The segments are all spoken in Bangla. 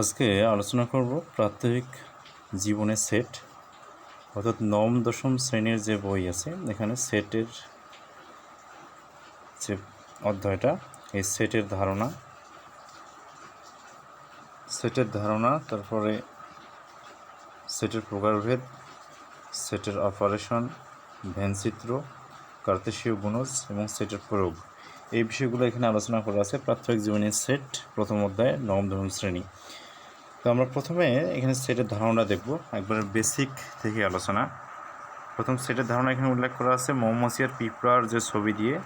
আজকে আলোচনা করব প্রাত্যহিক জীবনের সেট অর্থাৎ নবম, দশম শ্রেণির যে বই আছে, এখানে সেটের যে অধ্যায়টা, এই সেটের ধারণা। সেটের ধারণা, তারপরে সেটের প্রকারভেদ সেটের অপারেশন ভ্যানচিত্র কার্তেশীয় গুণজ এবং সেটের প্রয়োগ। এই বিষয়গুলো এখানে আলোচনা করা আছে প্রাথমিক জীবনের সেট প্রথম অধ্যায়, নবম, দশম শ্রেণি। তো আমরা প্রথমে এখানে সেটের ধারণা দেখব, একবারে বেসিক থেকে আলোচনা। প্রথম সেটের ধারণা এখানে উল্লেখ করা আছে, মৌমাছিয়ার পিঁপড়ার যে ছবি দিয়ে।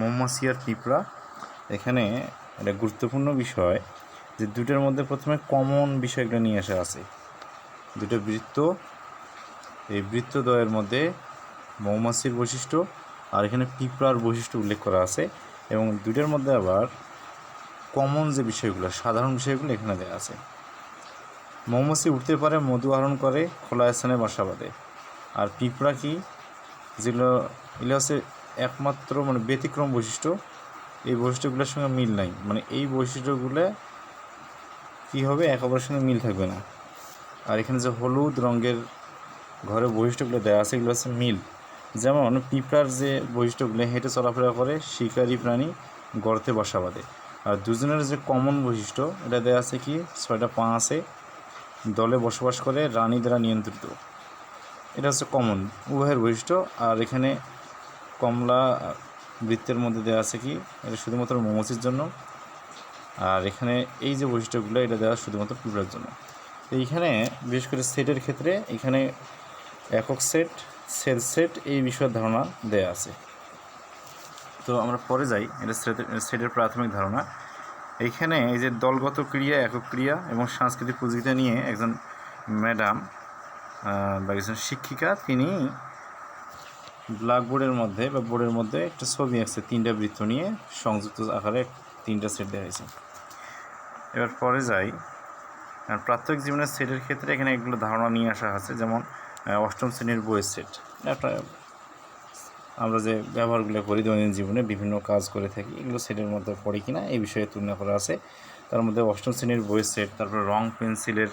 মৌমাছিয়ার পিঁপড়া, এখানে একটা গুরুত্বপূর্ণ বিষয় যে দুটোর মধ্যে প্রথমে কমন বিষয়গুলো নিয়ে আসা আছে। দুটো বৃত্ত, এই বৃত্তদ্বয়ের মধ্যে মৌমাছির বৈশিষ্ট্য আর এখানে পিঁপড়ার বৈশিষ্ট্য উল্লেখ করা আছে এবং দুইটার মধ্যে আবার কমন যে বিষয়গুলো, সাধারণ বিষয়গুলো এখানে দেওয়া আছে। মৌমাছি উঠতে পারে, মধু আহরণ করে, খোলা স্থানে বাসা বাঁধে। আর পিঁপড়া কি? যেগুলো, এগুলো হচ্ছে একমাত্র মানে ব্যতিক্রম বৈশিষ্ট্য। এই বৈশিষ্ট্যগুলোর সঙ্গে মিল নাই। মানে এই বৈশিষ্ট্যগুলো কী হবে? এক অপরের সঙ্গে মিল থাকবে না। আর এখানে যে হলুদ রঙের ঘরে বৈশিষ্ট্যগুলো দেওয়া আছে, এগুলো হচ্ছে মিল। যেমন পিঁপড়ার যে বৈশিষ্ট্যগুলো, হেঁটে চলাফেরা করে, শিকারী প্রাণী গর্তে বাসা বাঁধে। আর দুজনের যে কমন বৈশিষ্ট্য, এটা দেওয়া আছে কি? ছয়টা পা আছে দলে বসবাস করে রানী দ্বারা নিয়ন্ত্রিত। এটা হচ্ছে কমন উভয়ের বৈশিষ্ট্য। আর এখানে কমলা বৃত্তের মধ্যে দেওয়া আছে কি? এটা শুধুমাত্র মৌমাছির জন্য। আর এখানে এই যে বৈশিষ্ট্যগুলো, এটা দেওয়া শুধুমাত্র পিঁপড়ার জন্য। তো এইখানে বিশেষ করে সেটের ক্ষেত্রে এখানে একক সেট, সেল সেট, এই বিষয়ের ধারণা দেয়া আছে। তো আমরা পরে যাই। এটা সেটের- প্রাথমিক ধারণা। এইখানে এই যে দলগত ক্রিয়া, একক ক্রিয়া এবং সাংস্কৃতিক প্রতিযোগিতা নিয়ে একজন ম্যাডাম বা একজন শিক্ষিকা, তিনি ব্ল্যাকবোর্ডের মধ্যে বা বোর্ডের মধ্যে একটা ছবি আঁকছে, তিনটা বৃত্ত নিয়ে সংযুক্ত আকারে তিনটা সেট দেওয়া হয়েছে এবার পরে যাই। প্রাথমিক জীবনের সেটের ক্ষেত্রে এখানে এগুলো ধারণা নিয়ে আসা আছে যেমন অষ্টম শ্রেণির বইয়ের সেট। একটা আমরা যে ব্যবহারগুলো করি দৈনন্দিন জীবনে, বিভিন্ন কাজ করে থাকি, এগুলো সেটের মধ্যে পড়ে কিনা এই বিষয়ে তুলনা করা আছে। তার মধ্যে অষ্টম শ্রেণির বইয়ের সেট, তারপরে রং পেন্সিলের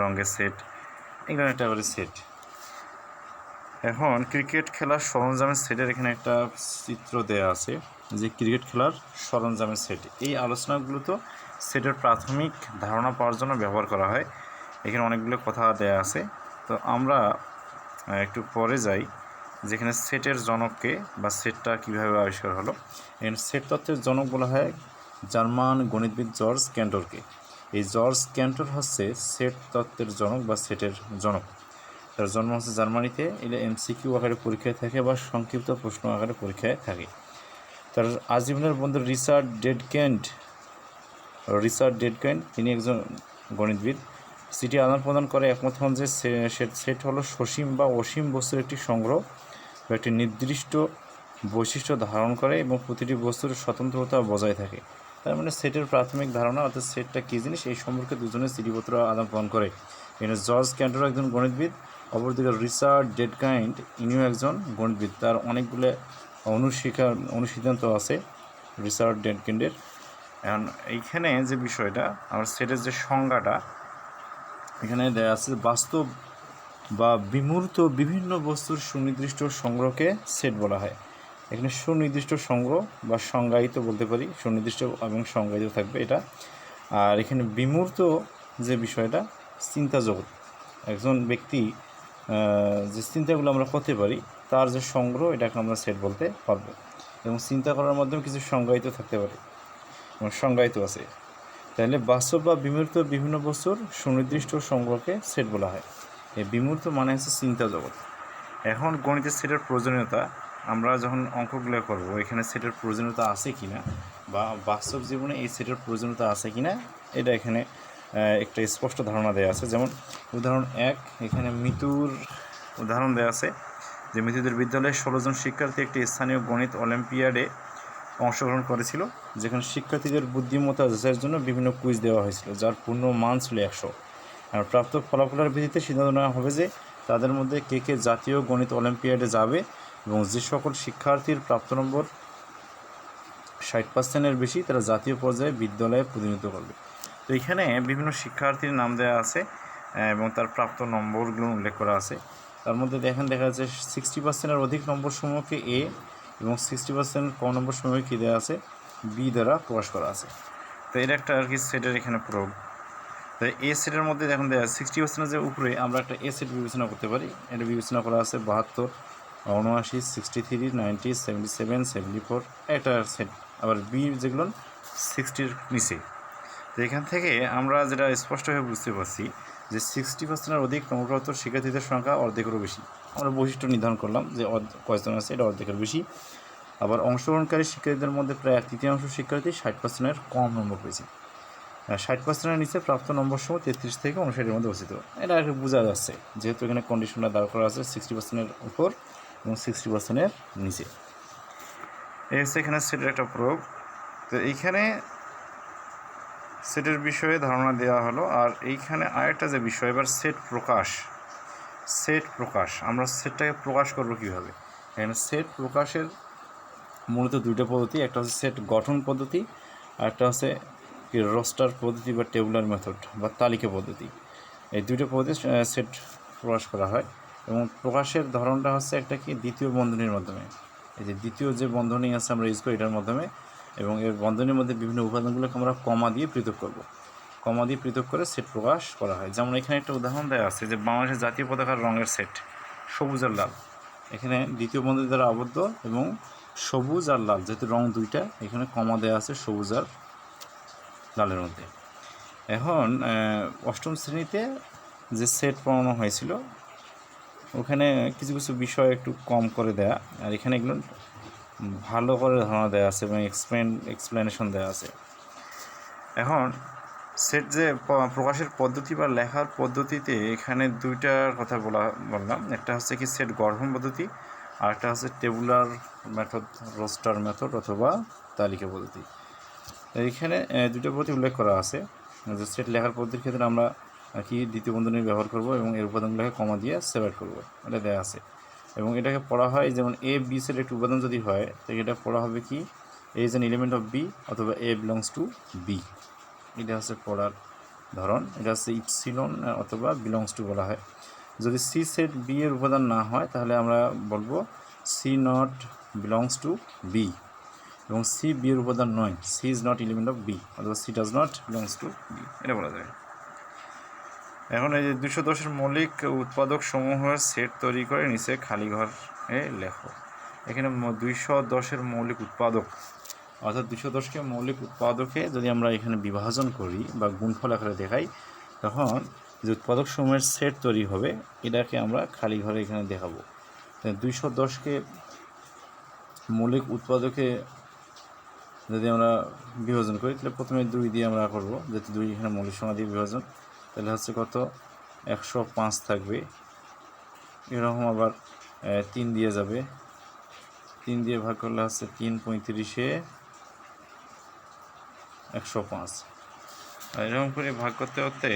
রঙের সেট এগুলো একটা করে সেট। এখন ক্রিকেট খেলার সরঞ্জামের সেটের এখানে একটা চিত্র দেয়া আছে, যে ক্রিকেট খেলার সরঞ্জামের সেট। এই আলোচনাগুলো তো সেটের প্রাথমিক ধারণা পাওয়ার জন্য ব্যবহার করা হয়। এখানে অনেকগুলো কথা দেয়া আছে। তো আমরা একটু পরে যাই। যেখানে সেটের জনককে বা সেটটা কীভাবে আবিষ্কার হলো। এখানে সেট তত্ত্বের জনক বলা হয় জার্মান গণিতবিদ জর্জ ক্যান্টরকে। এই জর্জ ক্যান্টর হচ্ছে সেট তত্ত্বের জনক বা সেটের জনক। তার জন্ম হচ্ছে জার্মানিতে। এটা এমসিকিউ আকারে পরীক্ষায় থাকে বা সংক্ষিপ্ত প্রশ্ন আকারে পরীক্ষায় থাকে। তার আজীবনের বন্ধু রিচার্ড ডেডকেন্ট রিচার্ড ডেডকেন্ট, তিনি একজন গণিতবিদ। সিটি আদান প্রদান করে একমত হন যে সেট হলো সসীম বা অসীম বস্তুর একটি সংগ্রহ। একটি নির্দিষ্ট বৈশিষ্ট্য ধারণ করে এবং প্রতিটি বস্তুর স্বতন্ত্রতা বজায় থাকে। তার মানে সেটের প্রাথমিক ধারণা, অর্থাৎ সেটটা কী জিনিস, এই সম্পর্কে দুজনে চিঠিপত্র আদান প্রদান করে। এখানে জর্জ ক্যান্টর একজন গণিতবিদ, অপরদিকে রিচার্ড ডেডকাইন্ড ইনিও একজন গণিতবিদ। তার অনেকগুলো অনুশিক্ষা অনুসিদ্ধান্ত আছে রিচার্ড ডেডকেন্ডের এইখানে যে বিষয়টা, আমার সেটের যে সংজ্ঞাটা, এখানে দেয়া আছে বাস্তব বা বিমূর্ত বিভিন্ন বস্তুর সুনির্দিষ্ট সংগ্রহকে সেট বলা হয়। এখানে সুনির্দিষ্ট সংগ্রহ বা সংজ্ঞায়িত বলতে পারি, সুনির্দিষ্ট এবং সংজ্ঞায়িত থাকবে এটা। আর এখানে বিমূর্ত যে বিষয়টা, চিন্তা জগৎ। একজন ব্যক্তি যে চিন্তাগুলো আমরা করতে পারি, তার যে সংগ্রহ, এটাকে আমরা সেট বলতে পারব। এবং চিন্তা করার মাধ্যমে কিছু সংজ্ঞায়িত থাকতে পারে। এবং সংজ্ঞায়িত আছে। তাহলে বাস্তব বা বিমূর্ত বিভিন্ন বস্তুর সুনির্দিষ্ট সংগ্রহকে সেট বলা হয়। এই বিমূর্ত মানে হচ্ছে চিন্তা জগৎ। এখন গণিতের সেটের প্রয়োজনীয়তা, আমরা যখন অঙ্কগুলো করব, এখানে সেটের প্রয়োজনীয়তা আছে কি না বা বাস্তব জীবনে এই সেটের প্রয়োজনীয়তা আছে কি না এটা এখানে একটা স্পষ্ট ধারণা দেওয়া আছে। যেমন উদাহরণ এক, এখানে মৃত্যুর উদাহরণ দেওয়া আছে যে মৃত্যুদের বিদ্যালয়ে ষোলো জন শিক্ষার্থী একটি স্থানীয় গণিত অলিম্পিয়াডে অংশগ্রহণ করেছিল, যেখানে শিক্ষার্থীদের বুদ্ধিমত্তা যাচাইয়ের জন্য বিভিন্ন কুইজ দেওয়া হয়েছিল, যার পূর্ণ মান ছিল একশো। প্রাপ্ত ফলাফলের ভিত্তিতে সিদ্ধান্ত নেওয়া হবে যে তাদের মধ্যে কে কে জাতীয় গণিত অলিম্পিয়াডে যাবে এবং যে সকল শিক্ষার্থীর প্রাপ্ত নম্বর ষাট পার্সেন্টের বেশি তারা জাতীয় পর্যায়ে বিদ্যালয়ে প্রতিনিধিত্ব করবে। তো এখানে বিভিন্ন শিক্ষার্থীর নাম দেওয়া আছে এবং তার প্রাপ্ত নম্বরগুলো উল্লেখ করা আছে। তার মধ্যে দেখেন দেখা যাচ্ছে সিক্সটি পার্সেন্টের অধিক নম্বর সমূহকে এ এবং সিক্সটি পার্সেন্ট কম নম্বর সমূহকে কী দেওয়া আছে? বি দ্বারা প্রকাশ করা আছে। তো এটা একটা আর কি সেটের এখানে প্রয়োগ। তো এ সেটের মধ্যে দেখুন সিক্সটি পার্সেন্টের উপরে আমরা একটা এ সেট বিবেচনা করতে পারি। এটা বিবেচনা করা আছে বাহাত্তর, উনআশি sixty three ninety seventy seven seventy four একটা সেট আবার বি যেগুলো সিক্সটির নিচে। তো এখান থেকে আমরা যেটা স্পষ্টভাবে বুঝতে পারছি যে সিক্সটি পার্সেন্টের অধিক নম্রপ্রাপ্ত শিক্ষার্থীদের সংখ্যা অর্ধেকেরও বেশি। আমরা বৈশিষ্ট্য নির্ধারণ করলাম যে কয়জন আছে, এটা অর্ধেকের বেশি। আবার অংশগ্রহণকারী শিক্ষার্থীদের মধ্যে প্রায় এক তৃতীয়াংশ শিক্ষার্থী ষাট পার্সেন্টের কম নম্বর পেয়েছে। ষাট পার্সেন্টের নিচে, প্রাপ্ত নম্বর সময় তেত্রিশ থেকে উনষাটের মধ্যে অবস্থিত। এটা কি বোঝা যাচ্ছে, যেহেতু এখানে কন্ডিশনটা দাঁড় করা আছে সিক্সটি পার্সেন্টের উপর এবং সিক্সটি পার্সেন্টের নিচে। এই হচ্ছে এখানে সেটের একটা প্রয়োগ তো এইখানে সেটের বিষয়ে ধারণা দেওয়া হলো, আর এইখানে আরেকটা যে বিষয়, এবার সেট প্রকাশ। সেট প্রকাশ, আমরা সেটটাকে প্রকাশ করব কীভাবে? এখানে সেট প্রকাশের মূলত দুইটা পদ্ধতি, একটা হচ্ছে সেট গঠন পদ্ধতি, আর একটা হচ্ছে কি রোস্টার পদ্ধতি বা টেবুলার মেথড বা তালিকা পদ্ধতি? এই দুইটা পদ্ধতি সেট প্রকাশ করা হয় এবং প্রকাশের ধরনটা হচ্ছে একটা কি? দ্বিতীয় বন্ধনীর মাধ্যমে। এই যে দ্বিতীয় যে বন্ধনী আছে আমরা ইউজ করি এটার মাধ্যমে এবং এর বন্ধনীর মধ্যে বিভিন্ন উপাদানগুলোকে আমরা কমা দিয়ে পৃথক করব। কমা দিয়ে পৃথক করে সেট প্রকাশ করা হয়। যেমন এখানে একটা উদাহরণ দেওয়া আছে যে বাংলাদেশের জাতীয় পতাকার রঙের সেট সবুজ আর লাল। এখানে দ্বিতীয় বন্ধনী দ্বারা আবদ্ধ এবং সবুজ আর লাল, যেহেতু রং দুইটা, এখানে কমা দেওয়া আছে সবুজ আর লালের মধ্যে। এখন অষ্টম শ্রেণীতে যে সেট পড়ানো হয়েছিল, ওখানে কিছু কিছু বিষয় একটু কম করে দেয়া, আর এখানে এগুলো ভালো করে ধারণা দেওয়া আছে এবং এক্সপ্লেন এক্সপ্লেনেশন দেওয়া আছে। এখন, সেট যে প্রকাশের পদ্ধতি বা লেখার পদ্ধতিতে এখানে দুইটার কথা বলা, বললাম। একটা হচ্ছে কি সেট গঠন পদ্ধতি, আর একটা হচ্ছে টেবুলার মেথড, রোস্টার মেথড অথবা তালিকা পদ্ধতি। এইখানে দুটো পদ্ধতি উল্লেখ করা আছে। যে সেট লেখার পদ্ধতির ক্ষেত্রে আমরা কি দ্বিতীয় বন্ধনী ব্যবহার করব এবং এর উপাদানগুলোকে কমা দিয়ে সেপারেট করব। এটা দেওয়া আছে। এবং এটাকে পড়া হয়, যেমন এ বি সেট একটি উপাদান যদি হয় তাহলে এটা পড়া হবে কি? A is an element of B অথবা এ বিলংস টু বি এটা হচ্ছে পড়ার ধরন। এটা হচ্ছে ইপসিলন অথবা বিলংস টু বলা হয়। যদি সি সেট বি এর উপাদান না হয়, তাহলে আমরা বলব C not belongs to B এবং সি বি এর উপাদান নয়। C is not element of B অথবা C does not belongs to B এটা বলা যায়। এখন এই যে দুশো দশের মৌলিক উৎপাদক সমূহের সেট তৈরি করে নিচে খালি ঘরে লেখো। এখানে দুইশো দশের মৌলিক উৎপাদক। অর্থাৎ দুশো দশকে মৌলিক উৎপাদকে যদি আমরা এখানে বিভাজন করি বা গুণফল আকারে দেখাই, তখন যে উৎপাদক সমূহের সেট তৈরি হবে, এটাকে আমরা খালি ঘরে এখানে দেখাবো। দুইশো দশকে মৌলিক উৎপাদকে যদি আমরা বিভাজন করি, তাহলে প্রথমে দুই দিয়ে আমরা করব। যেহেতু দুই এখানে মৌলিক সংখ্যা দিয়ে বিভাজন, তাহলে হচ্ছে কত? একশো পাঁচ থাকবে। এরকম আবার তিন দিয়ে যাবে। তিন দিয়ে ভাগ করলে হচ্ছে তিন পঁয়ত্রিশে একশো পাঁচ। এরকম করে ভাগ করতে করতে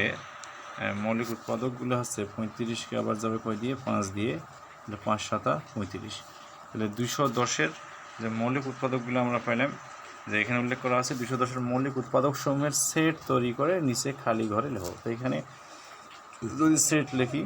মৌলিক উৎপাদকগুলো হচ্ছে পঁয়ত্রিশকে আবার যাবে কয় দিয়ে? পাঁচ দিয়ে। তাহলে পাঁচ সাতা পঁয়ত্রিশ। তাহলে দুইশো দশের যে মৌলিক উৎপাদকগুলো আমরা পাইলাম যে এখানে উল্লেখ করা আছে বিশ্ব দশের মৌলিক উৎপাদক সমূহের সেট তৈরি করে নিচে খালি ঘরে লেখো। তো এখানে যদি সেট লিখি